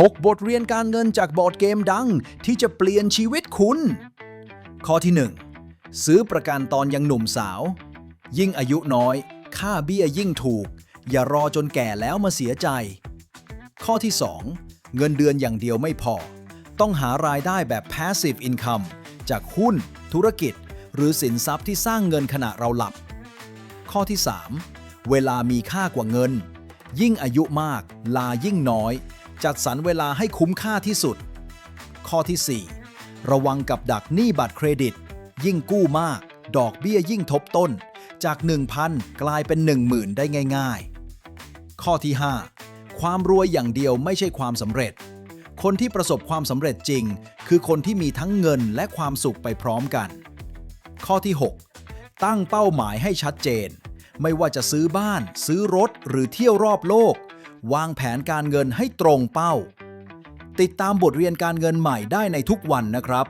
6 บทเรียนการเงินจากบอร์ดเกมดังที่จะเปลี่ยนชีวิตคุณ ข้อที่ 1 ซื้อประกันตอนยังหนุ่มสาว ยิ่งอายุน้อย ค่าเบี้ยยิ่งถูก อย่ารอจนแก่แล้วมาเสียใจ ข้อที่ 2 เงินเดือนอย่างเดียวไม่พอ ต้องหารายได้แบบ passive income จากหุ้น ธุรกิจ หรือสินทรัพย์ที่สร้างเงินขณะเราหลับ ข้อที่ 3 เวลามีค่ากว่าเงิน ยิ่งอายุมาก ลายิ่งน้อย จัดสรรเวลาให้คุ้มค่าที่สุด ข้อที่ 4 ระวังกับดักหนี้บัตรเครดิต ยิ่งกู้มาก ดอกเบี้ยยิ่งทบต้น จาก 1,000 กลายเป็น 10,000 ได้ง่าย ๆ ข้อที่ 5 ความรวยอย่างเดียวไม่ใช่ความสำเร็จ คนที่ประสบความสำเร็จจริง คือคนที่มีทั้งเงินและความสุขไปพร้อมกัน ข้อที่ 6 ตั้งเป้าหมายให้ชัดเจน ไม่ว่าจะซื้อบ้าน ซื้อรถหรือเที่ยวรอบโลก วางแผนการเงินให้ตรงเป้า ติดตามบทเรียนการเงินใหม่ได้ในทุกวันนะครับ